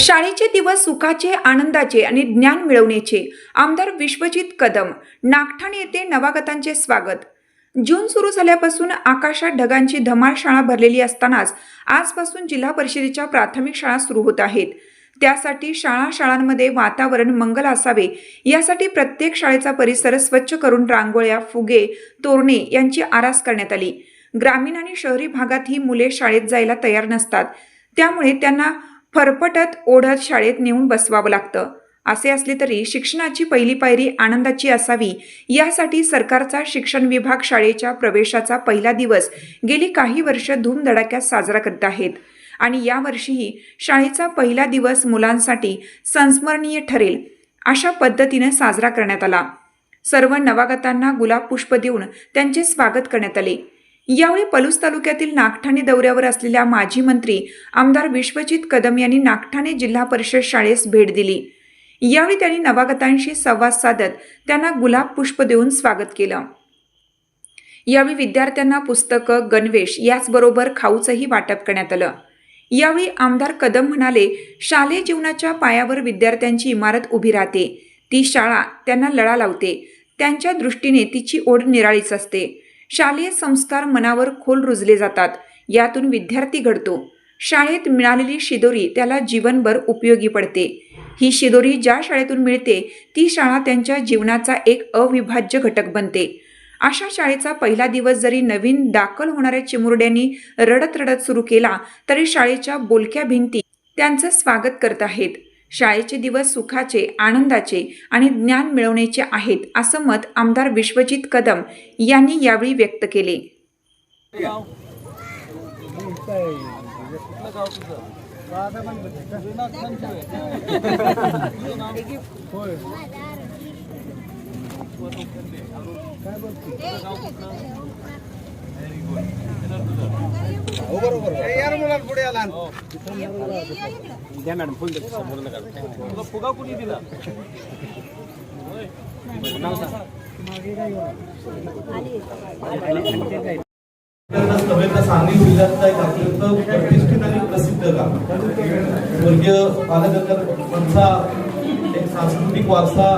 शाळेचे दिवस सुखाचे आनंदाचे आणि ज्ञान मिळवण्याचे. आमदार विश्वजित कदम नागठाणे येथे नवागतांचे स्वागत. जून सुरू झाल्यापासून आकाशात ढगांची धमाल शाळा भरलेली असतानाच आजपासून जिल्हा परिषदेच्या प्राथमिक शाळा सुरू होत आहेत. त्यासाठी शाळा शाळांमध्ये वातावरण मंगल असावे. यासाठी प्रत्येक शाळेचा परिसर स्वच्छ करून रांगोळ्या फुगे तोरणे यांची आरास करण्यात आली. ग्रामीण आणि शहरी भागात ही मुले शाळेत जायला तयार नसतात. त्यामुळे त्यांना फरफटत ओढत शाळेत नेऊन बसवावं लागतं. असे असले तरी शिक्षणाची पहिली पायरी आनंदाची असावी. यासाठी सरकारचा शिक्षण विभाग शाळेच्या प्रवेशाचा पहिला दिवस गेली काही वर्ष धूमधडाक्यात साजरा करत आहेत. आणि यावर्षीही शाळेचा पहिला दिवस मुलांसाठी संस्मरणीय ठरेल अशा पद्धतीने साजरा करण्यात आला. सर्व नवागतांना गुलाब पुष्प देऊन त्यांचे स्वागत करण्यात आले. यावेळी पलूस तालुक्यातील नागठाणे दौऱ्यावर असलेल्या माजी मंत्री आमदार विश्वजित कदम यांनी नागठाणे जिल्हा परिषद शाळेस भेट दिली. यावेळी त्यांनी नवागतांशी संवाद साधत त्यांना गुलाब पुष्प देऊन स्वागत केलं. यावेळी विद्यार्थ्यांना पुस्तकं गणवेश याचबरोबर खाऊचंही वाटप करण्यात आलं. यावेळी आमदार कदम म्हणाले शालेय जीवनाच्या पायावर विद्यार्थ्यांची इमारत उभी राहते. ती शाळा त्यांना लळा लावते. त्यांच्या दृष्टीने तिची ओढ निराळीच असते. शालेय संस्कार मनावर खोल रुजले जातात. यातून विद्यार्थी घडतो. शाळेत मिळालेली शिदोरी त्याला जीवनभर उपयोगी पडते. ही शिदोरी ज्या शाळेतून मिळते ती शाळा त्यांच्या जीवनाचा एक अविभाज्य घटक बनते. अशा शाळेचा पहिला दिवस जरी नवीन दाखल होणाऱ्या चिमुरड्यांनी रडत रडत सुरू केला तरी शाळेच्या बोलक्या भिंती त्यांचं स्वागत करत आहेत. शाळेचे दिवस सुखाचे आनंदाचे आणि ज्ञान मिळवण्याचे आहेत असं मत आमदार विश्वजित कदम यांनी यावेळी व्यक्त केले. हो, पुढे आला द्या मॅडम फुल नका फुगा कुणी दिला? त्यांनाच नव्हे तर सांगली जिल्ह्यातलं एक अत्यंत प्रतिष्ठित आणि प्रसिद्ध गाव. स्वर्गीय एक सांस्कृतिक वारसा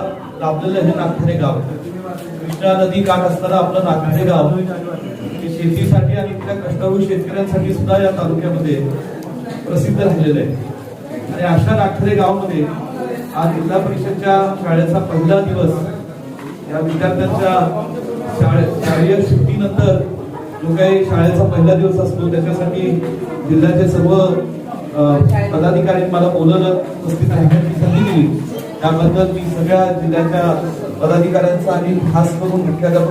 लाभलेलं हे नागठाणे गाव. कृष्णा नदी काठ असताना आपलं नागठाणे गाव. हे शेतीसाठी आणि त्या कष्टाळू शेतकऱ्यांसाठी सुद्धा या तालुक्यामध्ये प्रसिद्ध झालेलं आहे. आणि अशा नागठाणे गावामध्ये आज जिल्हा परिषदच्या शाळेचा पहिला दिवस या विद्यार्थ्यांच्या शाळे शालेय सुट्टीनंतर जो काही शाळेचा पहिला दिवस असतो त्याच्यासाठी जिल्ह्याचे सर्व पदाधिकारी मला बोलवलं उपस्थित राहण्याची संधी दिली. त्याबद्दल मी सगळ्या जिल्ह्याच्या पदाधिकाऱ्यांचा आणि खास करून मुख्याध्यापक